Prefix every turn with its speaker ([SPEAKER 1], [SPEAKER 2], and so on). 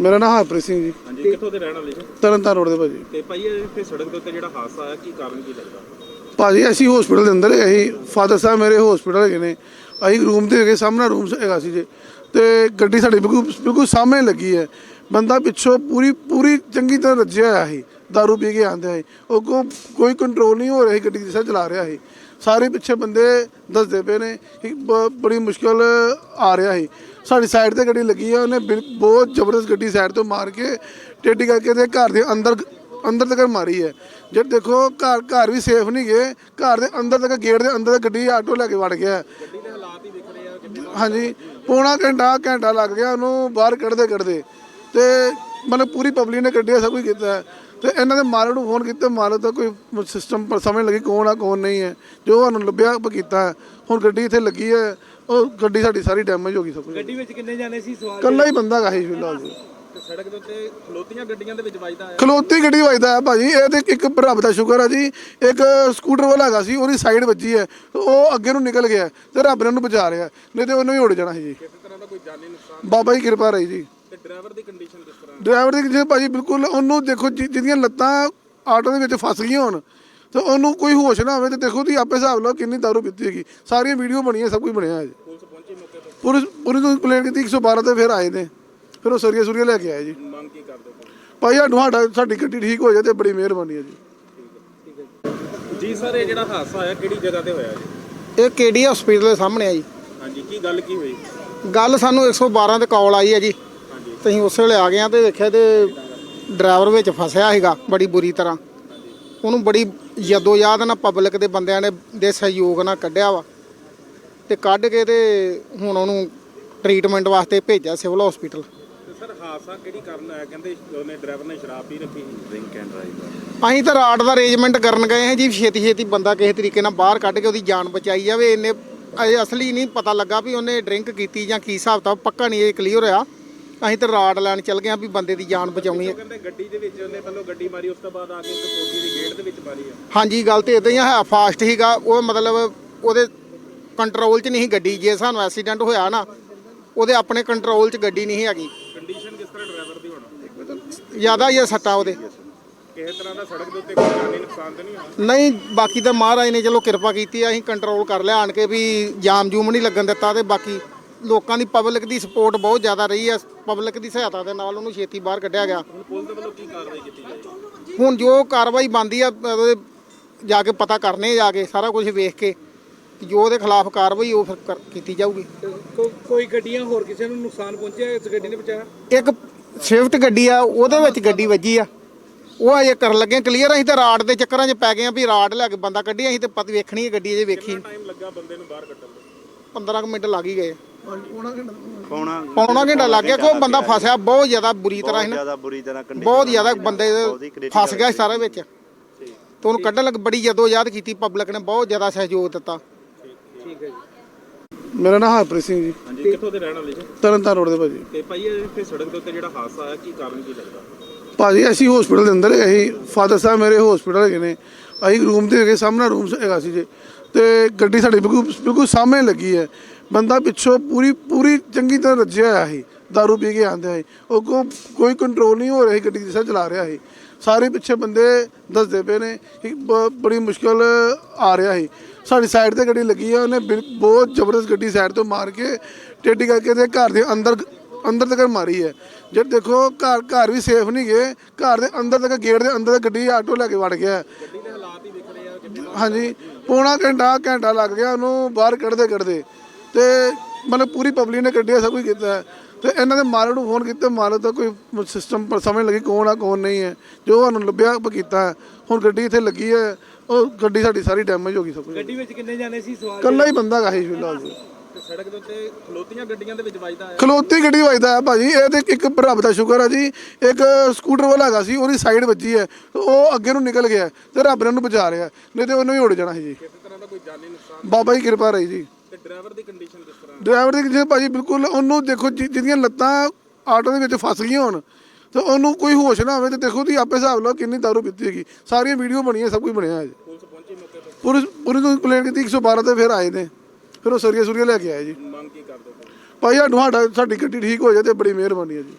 [SPEAKER 1] ਮੇਰਾ ਨਾਮ ਹਰਪ੍ਰੀਤ ਸਿੰਘ ਜੀ।
[SPEAKER 2] ਹਾਂਜੀ ਕਿੱਥੋਂ ਦੇ ਰਹਿਣ ਵਾਲੇ ਜੀ
[SPEAKER 1] ਤਰਨਤਾਰਨ ਰੋਡ ਦੇ ਭਾਜੀ।
[SPEAKER 2] ਤੇ ਭਾਈ ਇਹ ਇੱਥੇ ਸੜਕ ਦੇ ਉੱਤੇ ਜਿਹੜਾ ਹਾਦਸਾ ਆਇਆ ਕੀ ਕਾਰਨ ਕੀ ਲੱਗਦਾ?
[SPEAKER 1] ਭਾਜੀ ਅਸੀਂ ਹਸਪੀਟਲ ਦੇ ਅੰਦਰ ਹੈਗੇ ਸੀ। ਫਾਦਰ ਸਾਹਿਬ ਮੇਰੇ ਹਸਪੀਟਲ ਹੈਗੇ ਨੇ। ਅਸੀਂ ਰੂਮ ਤੇ ਹੈਗੇ ਸਾਹਮਣੇ ਰੂਮ ਹੈਗਾ ਸੀ ਜੇ। ਤੇ ਗੱਡੀ ਸਾਡੀ ਬਿਲਕੁਲ ਬਿਲਕੁਲ ਸਾਹਮਣੇ ਲੱਗੀ ਹੈ। ਬੰਦਾ ਪਿੱਛੋਂ ਪੂਰੀ ਪੂਰੀ ਚੰਗੀ ਤਰ੍ਹਾਂ ਰੱਜਿਆ ਹੋਇਆ ਸੀ। दारू ਪੀ ਕੇ ਆਂਦੇ ਸੀ। ਉਹ ਕੋ ਕੋਈ ਕੰਟਰੋਲ ਨਹੀਂ ਹੋ ਰਿਹਾ ਸੀ। ਗੱਡੀ ਜਿਸ ਤਰ੍ਹਾਂ ਚਲਾ ਰਿਹਾ ਸੀ। ਸਾਰੇ ਪਿੱਛੇ ਬੰਦੇ ਦੱਸਦੇ ਪਏ ਨੇ ਕਿ ਬੜੀ ਮੁਸ਼ਕਲ ਆ ਰਿਹਾ ਸੀ। ਸਾਡੀ ਸਾਈਡ ਤੇ ਗੱਡੀ ਲੱਗੀ ਹੈ ਉਹਨੇ ਬਿਲ- ਬਹੁਤ ਜ਼ਬਰਦਸਤ ਗੱਡੀ ਸਾਈਡ ਤੋਂ ਮਾਰ ਕੇ ਟੇਢੀ ਕਰਕੇ ਤੇ ਘਰ ਦੇ ਅੰਦਰ ਅੰਦਰ ਤੱਕ ਮਾਰੀ ਹੈ। ਜੇ ਦੇਖੋ ਘਰ ਘਰ ਵੀ ਸੇਫ ਨਹੀਂ ਗਏ, ਘਰ ਦੇ ਅੰਦਰ ਤੱਕ ਗੇਟ ਦੇ ਅੰਦਰ ਗੱਡੀ ਆਟੋ ਲੈ ਕੇ ਵੜ ਗਿਆ। ਹਾਂਜੀ, ਪੌਣਾ ਘੰਟਾ ਘੰਟਾ ਲੱਗ ਗਿਆ ਉਹਨੂੰ ਬਾਹਰ ਕੱਢਦੇ ਕੱਢਦੇ ਤੇ ਮਤਲਬ ਪੂਰੀ ਪਬਲਿਕ ਨੇ ਕੱਢਿਆ ਸਭ ਕੁਝ ਕੀਤਾ ਹੈ। ਤੇ ਇਹਨਾਂ ਦੇ ਮਾਲਕ ਨੂੰ ਫੋਨ ਕੀਤੇ ਮਾਲਕ ਦਾ ਕੋਈ ਸਿਸਟਮ ਪਰ ਸਮਝ ਲੱਗੀ ਕੌਣ ਆ ਕੌਣ ਨਹੀਂ ਹੈ। ਜੋ ਸਾਨੂੰ ਲੱਭਿਆ ਆਪਾਂ ਕੀਤਾ ਹੈ। ਹੁਣ ਗੱਡੀ ਇੱਥੇ ਲੱਗੀ ਹੈ ਉਹ ਗੱਡੀ ਸਾਡੀ ਸਾਰੀ ਡੈਮੇਜ ਹੋ ਗਈ ਸਭ ਕੁਝ।
[SPEAKER 2] ਗੱਡੀ ਵਿੱਚ ਕਿੰਨੇ ਜਾਣੇ ਸੀ? ਸਵਾਰ
[SPEAKER 1] ਕੱਲਾ ਹੀ ਬੰਦਾ ਗਾ ਸੀ ਫਿਲਹਾਲ। ਜੀ
[SPEAKER 2] ਤੇ ਸੜਕ ਦੇ ਉੱਤੇ ਖਲੋਤੀਆਂ ਗੱਡੀਆਂ ਦੇ ਵਿੱਚ ਵੱਜਦਾ ਆਇਆ?
[SPEAKER 1] ਖਲੋਤੀ ਗੱਡੀ ਵੱਜਦਾ ਹੈ ਭਾਜੀ। ਇਹ ਤੇ ਇੱਕ ਰੱਬ ਦਾ ਸ਼ੁਕਰ ਹੈ ਜੀ। ਇੱਕ ਸਕੂਟਰ ਵਾਲਾ ਹੈਗਾ ਸੀ ਉਹਦੀ ਸਾਈਡ ਵੱਜੀ ਹੈ। ਤੇ ਉਹ ਅੱਗੇ ਨੂੰ ਨਿਕਲ ਗਿਆ ਤੇ ਰੱਬ ਨੇ ਉਹਨੂੰ ਬਚਾ ਰਿਹਾ ਨਹੀਂ ਤੇ ਉਹਨੇ ਵੀ ਉੜ ਜਾਣਾ ਸੀ ਜੀ।
[SPEAKER 2] ਕਿਸੇ ਤਰ੍ਹਾਂ ਦਾ ਕੋਈ ਜਾਨੀ ਨੁਕਸਾਨ?
[SPEAKER 1] ਬਾਬਾ ਦੀ ਕਿਰਪਾ ਰਹੀ ਜੀ।
[SPEAKER 2] ਤੇ ਡਰਾਈਵਰ ਦੀ ਕੰਡੀਸ਼ਨ ਕਿਸ ਤਰ੍ਹਾਂ
[SPEAKER 1] ਡਰਾਈਵਰ ਦੀ ਜੇ ਭਾਜੀ ਬਿਲਕੁਲ ਉਹਨੂੰ ਦੇਖੋ ਜਿ- ਜਿਹਦੀਆਂ ਲੱਤਾਂ ਆਟੋ ਦੇ ਵਿੱਚ ਫਸ ਗਈਆਂ ਹੋਣ ਤੇ ਉਹਨੂੰ ਕੋਈ ਹੋਸ਼ ਨਾ ਹੋਵੇ ਤੇ ਦੇਖੋ ਤੁਸੀਂ ਆਪੇ ਹਿਸਾਬ ਲਓ ਕਿੰਨੀ ਦਾਰੂ ਪੀਤੀ ਹੈਗੀ। ਸਾਰੀਆਂ ਵੀਡੀਓ ਬਣੀਆਂ ਸਭ ਕੁਝ ਬਣਿਆ ਹੈ ਜੀ
[SPEAKER 2] ਪੁਲਿਸ ਪਹੁੰਚੀ ਮੌਕੇ ਤੇ?
[SPEAKER 1] ਪੁਲਿਸ ਪੁਲਿਸ ਨੂੰ ਕੰਪਲੇਂਟ ਕੀਤੀ 112 ਤੇ ਫਿਰ ਆਏ ਨੇ। ਫਿਰ ਉਹ ਸਰੀਆ ਸੁਰੀਆ ਲੈ ਕੇ ਆਏ ਜੀ।
[SPEAKER 2] ਮੰਗ ਕੀ ਕਰਦੇ ਹੋ?
[SPEAKER 1] ਭਾਈ ਸਾਨੂੰ ਸਾਡਾ ਸਾਡੀ ਗੱਡੀ ਠੀਕ ਹੋ ਜਾਏ ਤੇ ਬੜੀ ਮਿਹਰਬਾਨੀ ਹੈ ਜੀ।
[SPEAKER 2] ਜੀ ਸਰ ਇਹ ਜਿਹੜਾ ਹਾਦਸਾ ਆਇਆ ਕਿਹੜੀ ਜਗ੍ਹਾ ਤੇ ਹੋਇਆ ਜੀ?
[SPEAKER 3] ਇਹ ਕੇਡੀ ਹਸਪੀਟਲ ਦੇ ਸਾਹਮਣੇ ਆ ਜੀ।
[SPEAKER 2] ਹਾਂਜੀ ਕੀ ਗੱਲ ਕੀ ਹੋਈ?
[SPEAKER 3] ਗੱਲ ਸਾਨੂੰ 112 ਤੇ ਕਾਲ ਆਈ ਹੈ ਜੀ।
[SPEAKER 2] ਹਾਂਜੀ
[SPEAKER 3] ਤੇ ਅਸੀਂ ਉਸੇ ਵੇਲੇ ਆ ਗਏ ਆ ਤੇ ਵੇਖਿਆ ਤੇ ਡਰਾਈਵਰ ਵਿੱਚ ਫਸਿਆ ਹੈਗਾ ਬੜੀ ਬੁਰੀ ਤਰ੍ਹਾਂ। ਉਹਨੂੰ ਬੜੀ ਯਦੋ ਯਾਦ ਨਾਲ ਪਬਲਿਕ ਦੇ ਬੰਦਿਆਂ ਨੇ ਦੇ ਸਹਿਯੋਗ ਨਾਲ ਕੱਢਿਆ ਵਾ। ਤੇ ਕੱਢ ਕੇ ਤੇ ਹੁਣ ਉਹਨੂੰ ਟ੍ਰੀਟਮੈਂਟ ਵਾਸਤੇ ਭੇਜਿਆ ਸਿਵਲ ਹਸਪੀਟਲ
[SPEAKER 2] ਤੇ ਸਰ ਹਾਦਸਾ ਕਿਹੜੀ ਕਾਰਨ ਆਇਆ ਕਹਿੰਦੇ ਉਹਨੇ ਡਰਾਈਵਰ ਨੇ ਸ਼ਰਾਬ ਪੀ ਰੱਖੀ ਸੀ। ਡਰਿੰਕ ਐਂਡ ਡਰਾਈਵ
[SPEAKER 3] ਅਸੀਂ ਤਾਂ ਰਾਟ ਦਾ ਅਰੇਂਜਮੈਂਟ ਕਰਨ ਗਏ ਹਾਂ ਜੀ ਛੇਤੀ ਛੇਤੀ ਬੰਦਾ ਕਿਸੇ ਤਰੀਕੇ ਨਾਲ ਬਾਹਰ ਕੱਢ ਕੇ ਉਹਦੀ ਜਾਨ ਬਚਾਈ ਜਾਵੇ। ਇਹਨੇ ਅਸਲੀ ਨਹੀਂ ਪਤਾ ਲੱਗਾ ਵੀ ਉਹਨੇ ਡਰਿੰਕ ਕੀਤੀ ਜਾਂ ਕੀ ਹਿਸਾਬ ਤਾਂ ਪੱਕਾ ਨਹੀਂ ਇਹ ਕਲੀਅਰ ਹੋਇਆ। ਅਸੀਂ ਤਾਂ ਰਾਡ ਲੈਣ ਚੱਲ ਗਏ ਹਾਂ ਵੀ ਬੰਦੇ ਦੀ ਜਾਨ ਬਚਾਉਣੀ ਹੈ।
[SPEAKER 2] ਕਹਿੰਦੇ ਗੱਡੀ ਦੇ ਵਿੱਚ ਉਹਨੇ ਪਹਿਲਾਂ ਗੱਡੀ ਮਾਰੀ ਉਸ ਤੋਂ ਬਾਅਦ ਆ ਕੇ ਇੱਕ ਕੋਠੀ ਦੀ ਗੇਟ ਦੇ ਵਿੱਚ ਮਾਰੀ ਆ।
[SPEAKER 3] ਹਾਂਜੀ ਗੱਲ ਤੇ ਇਦਾਂ ਹੀ ਹੈ ਫਾਸਟ ਹੀਗਾ ਉਹ ਮਤਲਬ ਉਹਦੇ ਕੰਟਰੋਲ 'ਚ ਨਹੀਂ ਸੀ ਗੱਡੀ ਜੇ ਸਾਨੂੰ ਐਕਸੀਡੈਂਟ ਹੋਇਆ ਨਾ ਉਹਦੇ ਆਪਣੇ ਕੰਟਰੋਲ 'ਚ ਗੱਡੀ ਨਹੀਂ ਸੀ ਹੈਗੀ।
[SPEAKER 2] ਕੰਡੀਸ਼ਨ ਕਿਸ ਤਰ੍ਹਾਂ ਡਰਾਈਵਰ ਦੀ ਹੋਣਾ?
[SPEAKER 3] ਜ਼ਿਆਦਾ ਹੀ ਸੱਟਾ ਉਹਦੇ।
[SPEAKER 2] ਕਿਸੇ ਤਰ੍ਹਾਂ ਦਾ ਸੜਕ ਦੇ ਉੱਤੇ ਕੋਈ ਜਾਨੀ ਨੁਕਸਾਨ ਤਾਂ ਨਹੀਂ ਹੋਇਆ?
[SPEAKER 3] ਨਹੀਂ ਬਾਕੀ ਤਾਂ ਮਹਾਰਾਜ ਨੇ ਚਲੋ ਕਿਰਪਾ ਕੀਤੀ ਆ ਅਸੀਂ ਕੰਟਰੋਲ ਕਰ ਲਿਆ ਆਣ ਕੇ ਵੀ ਜਾਮ ਜੂਮ ਨਹੀਂ ਲੱਗਣ ਦਿੱਤਾ ਤੇ ਬਾਕੀ ਲੋਕਾਂ ਦੀ ਪਬਲਿਕ ਦੀ ਸਪੋਰਟ ਬਹੁਤ ਜ਼ਿਆਦਾ ਰਹੀ ਹੈ। ਪਬਲਿਕ ਦੀ ਸਹਾਇਤਾ ਦੇ ਨਾਲ ਉਹਨੂੰ ਛੇਤੀ ਬਾਹਰ ਕੱਢਿਆ ਗਿਆ।
[SPEAKER 2] ਹੁਣ ਪੁਲਿਸ ਦੇ ਵੱਲੋਂ ਕੀ ਕਾਰਵਾਈ ਕੀਤੀ ਜਾਏਗੀ
[SPEAKER 3] ਹੁਣ ਜੋ ਕਾਰਵਾਈ ਬੰਦੀ ਆ ਉਹਦੇ ਜਾ ਕੇ ਪਤਾ ਕਰਨੇ ਜਾ ਕੇ ਸਾਰਾ ਕੁਝ ਵੇਖ ਕੇ ਜੋ ਉਹਦੇ ਖਿਲਾਫ ਕਾਰਵਾਈ ਉਹ ਫਿਰ ਕੀਤੀ ਜਾਊਗੀ।
[SPEAKER 2] ਕੋਈ ਗੱਡੀਆਂ ਹੋਰ ਕਿਸੇ ਨੂੰ ਨੁਕਸਾਨ ਪਹੁੰਚਿਆ ਇਸ ਗੱਡੀ ਨੇ ਬਚਾਇਆ?
[SPEAKER 3] ਇੱਕ ਸਵਿਫਟ ਗੱਡੀ ਆ ਉਹਦੇ ਵਿੱਚ ਗੱਡੀ ਵੱਜੀ ਆ। ਉਹ ਅਜੇ ਕਰਨ ਲੱਗੇ ਕਲੀਅਰ ਅਸੀਂ ਤਾਂ ਰਾਡ ਦੇ ਚੱਕਰਾਂ 'ਚ ਪੈ ਗਏ ਆ ਵੀ ਰਾਡ ਲੈ ਕੇ ਬੰਦਾ ਕੱਢੀ ਅਸੀਂ ਤੇ ਪਤ ਵੇਖਣੀ ਹੈ ਗੱਡੀ ਅਜੇ ਵੇਖੀ।
[SPEAKER 2] ਟਾਈਮ ਲੱਗਾ ਬੰਦੇ ਨੂੰ ਬਾਹਰ ਕੱਢਣ
[SPEAKER 3] 15 ਕੁ ਮਿੰਟ ਲੱਗ ਹੀ ਗਏ। ਪੌਣਾ ਘੰਟਾ ਲੱਗ ਗਿਆ। ਕੋਈ ਬੰਦਾ ਫਸਿਆ ਬਹੁਤ ਜ਼ਿਆਦਾ ਬੁਰੀ ਤਰ੍ਹਾਂ ਨਾ।
[SPEAKER 4] ਜ਼ਿਆਦਾ ਬੁਰੀ ਤਰ੍ਹਾਂ ਕੰਡੀਸ਼ਨ
[SPEAKER 3] ਬਹੁਤ ਜ਼ਿਆਦਾ ਬੰਦੇ ਫਸ ਗਿਆ ਸਾਰਾ ਵਿੱਚ। ਤੇ ਉਹਨੂੰ ਕੱਢਣ ਲੱਗ ਬੜੀ ਜਦੋਂ ਯਾਦ ਕੀਤੀ ਪਬਲਿਕ ਨੇ ਬਹੁਤ ਜ਼ਿਆਦਾ ਸਹਿਯੋਗ ਦਿੱਤਾ।
[SPEAKER 2] ਠੀਕ ਹੈ ਜੀ।
[SPEAKER 1] ਮੇਰਾ ਨਾਮ ਹਰਪ੍ਰੀਤ ਸਿੰਘ ਜੀ।
[SPEAKER 2] ਹਾਂਜੀ ਕਿੱਥੋਂ ਦੇ ਰਹਿਣ ਵਾਲੇ ਜੀ?
[SPEAKER 1] ਤਰਨਤਾਰਨ ਰੋਡ ਦੇ ਭਾਜੀ।
[SPEAKER 2] ਤੇ ਭਾਈ ਇਹ ਇੱਥੇ ਸੜਕ ਦੇ ਉੱਤੇ ਜਿਹੜਾ ਹਾਦਸਾ ਆਇਆ ਕੀ ਕਾਰਨ ਕੀ ਲੱਗਦਾ?
[SPEAKER 1] ਭਾਜੀ ਅਸੀਂ ਹਸਪੀਟਲ ਦੇ ਅੰਦਰ ਹੈਗੇ ਸੀ। ਫਾਦਰ ਸਾਹਿਬ ਮੇਰੇ ਹਸਪੀਟਲ ਹੈਗੇ ਨੇ। ਅਸੀਂ ਰੂਮ ਦੇ ਹੈਗੇ ਸਾਹਮਣੇ ਰੂਮ ਹੈਗਾ ਸੀ ਜੇ। ਤੇ ਗੱਡੀ ਸਾਡੀ ਬਿਲਕੁਲ ਬਿਲਕੁਲ ਸਾਹਮਣੇ ਲੱਗੀ ਹੈ। ਬੰਦਾ ਪਿੱਛੋਂ ਪੂਰੀ ਪੂਰੀ ਚੰਗੀ ਤਰ੍ਹਾਂ ਰੱਜਿਆ ਹੋਇਆ ਸੀ। ਦਾਰੂ ਪੀ ਕੇ ਆਂਦੇ ਸੀ। ਉਹ ਕੋ ਕੋਈ ਕੰਟਰੋਲ ਨਹੀਂ ਹੋ ਰਿਹਾ ਸੀ ਗੱਡੀ ਜਿਸ ਤਰ੍ਹਾਂ ਚਲਾ ਰਿਹਾ ਸੀ। ਸਾਰੇ ਪਿੱਛੇ ਬੰਦੇ ਦੱਸਦੇ ਪਏ ਨੇ ਕਿ ਬ- ਬੜੀ ਮੁਸ਼ਕਲ ਆ ਰਿਹਾ ਸੀ। ਸਾਡੀ ਸਾਈਡ ਤੇ ਗੱਡੀ ਲੱਗੀ ਹੈ ਉਹਨੇ ਬਿਲ- ਬਹੁਤ ਜ਼ਬਰਦਸਤ ਗੱਡੀ ਸਾਈਡ ਤੋਂ ਮਾਰ ਕੇ ਟੇਢੀ ਕਰਕੇ ਤੇ ਘਰ ਦੇ ਅੰਦਰ ਅੰਦਰ ਤੱਕ ਮਾਰੀ ਹੈ। ਜੇ ਦੇਖੋ ਘਰ ਘਰ ਵੀ ਸੇਫ ਨਹੀਂ ਗਏ। ਘਰ ਦੇ ਅੰਦਰ ਤੱਕ, ਗੇਟ ਦੇ ਅੰਦਰ ਤੱਕ ਗੱਡੀ ਆਟੋ ਲੈ ਕੇ ਵੜ ਗਿਆ।
[SPEAKER 2] ਹੈ ਹਾਲਾਤ ਹੀ ਦਿਖ ਰਹੇ ਆ ਕਿ
[SPEAKER 1] ਹਾਂਜੀ ਪੌਣਾ ਘੰਟਾ ਘੰਟਾ ਲੱਗ ਗਿਆ ਉਹਨੂੰ ਬਾਹਰ ਕੱਢਦੇ ਕੱਢਦੇ। ਤੇ ਮਤਲਬ ਪੂਰੀ ਪਬਲਿਕ ਨੇ ਕੱਢਿਆ ਸਭ ਕੁਝ ਕੀਤਾ। ਤੇ ਇਹਨਾਂ ਦੇ ਮਾਲਕ ਨੂੰ ਫੋਨ ਕੀਤੇ ਮਾਲਕ ਦਾ ਕੋਈ ਸਿਸਟਮ ਪਰ ਸਮਝ ਲੱਗੀ ਕੌਣ ਆ ਕੌਣ ਨਹੀਂ ਹੈ। ਜੋ ਸਾਨੂੰ ਲੱਭਿਆ ਆਪਾਂ ਕੀਤਾ। ਹੁਣ ਗੱਡੀ ਇੱਥੇ ਲੱਗੀ ਹੈ ਉਹ ਗੱਡੀ ਸਾਡੀ ਸਾਰੀ ਡੈਮੇਜ ਹੋ ਗਈ ਸਭ ਕੁਝ।
[SPEAKER 2] ਗੱਡੀ ਵਿੱਚ ਕਿੰਨੇ ਜਾਣੇ ਸੀ? ਸਵਾਰ
[SPEAKER 1] ਕੱਲਾ ਹੀ ਬੰਦਾ ਗਾ ਸੀ ਫਿਲਹਾਲ।
[SPEAKER 2] ਸੜਕ ਦੇ ਉੱਤੇ ਖਲੋਤੀਆਂ ਗੱਡੀਆਂ ਦੇ ਵਿੱਚ ਵੱਜਦਾ ਆਇਆ।
[SPEAKER 1] ਖਲੋਤੀ ਗੱਡੀ ਵੱਜਦਾ ਹੈ ਭਾਜੀ ਇਹ ਤੇ ਇੱਕ ਰੱਬ ਦਾ ਸ਼ੁਕਰ ਹੈ ਜੀ ਇੱਕ ਸਕੂਟਰ ਵਾਲਾ ਹੈਗਾ ਸੀ ਉਹਦੀ ਸਾਈਡ ਵੱਜੀ ਹੈ ਉਹ ਅੱਗੇ ਨੂੰ ਨਿਕਲ ਗਿਆ ਤੇ ਰੱਬ ਨੇ ਉਹਨੂੰ ਬਚਾ ਰਿਹਾ ਨਹੀਂ ਤੇ ਉਹਨੇ ਵੀ ਉੜ ਜਾਣਾ ਸੀ ਜੀ।
[SPEAKER 2] ਕਿਸੇ ਤਰ੍ਹਾਂ ਦਾ ਕੋਈ ਜਾਨੀ ਨੁਕਸਾਨ
[SPEAKER 1] ਬਾਬਾ ਦੀ ਕਿਰਪਾ ਰਹੀ ਜੀ।
[SPEAKER 2] ਤੇ ਡਰਾਈਵਰ ਦੀ ਕੰਡੀਸ਼ਨ ਕਿਸ ਤਰ੍ਹਾਂ?
[SPEAKER 1] ਡਰਾਈਵਰ ਦੀ ਜੇ ਭਾਜੀ ਬਿਲਕੁਲ ਉਹਨੂੰ ਦੇਖੋ ਜਿ- ਜਿਹਦੀਆਂ ਲੱਤਾਂ ਆਟੋ ਦੇ ਵਿੱਚ ਫਸ ਗਈਆਂ ਹੋਣ ਤੇ ਉਹਨੂੰ ਕੋਈ ਹੋਸ਼ ਨਾ ਹੋਵੇ ਤੇ ਦੇਖੋ ਤੁਸੀਂ ਆਪੇ ਹਿਸਾਬ ਲਓ ਕਿੰਨੀ ਦਾਰੂ ਪੀਤੀ ਹੈਗੀ। ਸਾਰੀਆਂ ਵੀਡੀਓ ਬਣੀਆਂ ਸਭ ਕੁਝ ਬਣਿਆ ਹੈ ਜੀ।
[SPEAKER 2] ਪੁਲਿਸ ਪਹੁੰਚੀ ਮੌਕੇ ਤੇ।
[SPEAKER 1] ਪੁਲਿਸ ਪੁਲਿਸ ਨੂੰ ਕੰਪਲੇਂਟ ਕੀਤੀ 112 ਤੇ ਫਿਰ ਆਏ ਨੇ। ਫਿਰ ਉਹ ਸਰੀਆ ਸੁਰੀਆ ਲੈ ਕੇ ਆਏ ਜੀ।
[SPEAKER 2] ਮੰਗ ਕੀ ਕਰਦੇ
[SPEAKER 1] ਭਾਈ ਸਾਨੂੰ ਸਾਡਾ ਸਾਡੀ ਗੱਡੀ ਠੀਕ ਹੋ ਜਾਏ ਤੇ ਬੜੀ ਮਿਹਰਬਾਨੀ ਹੈ ਜੀ।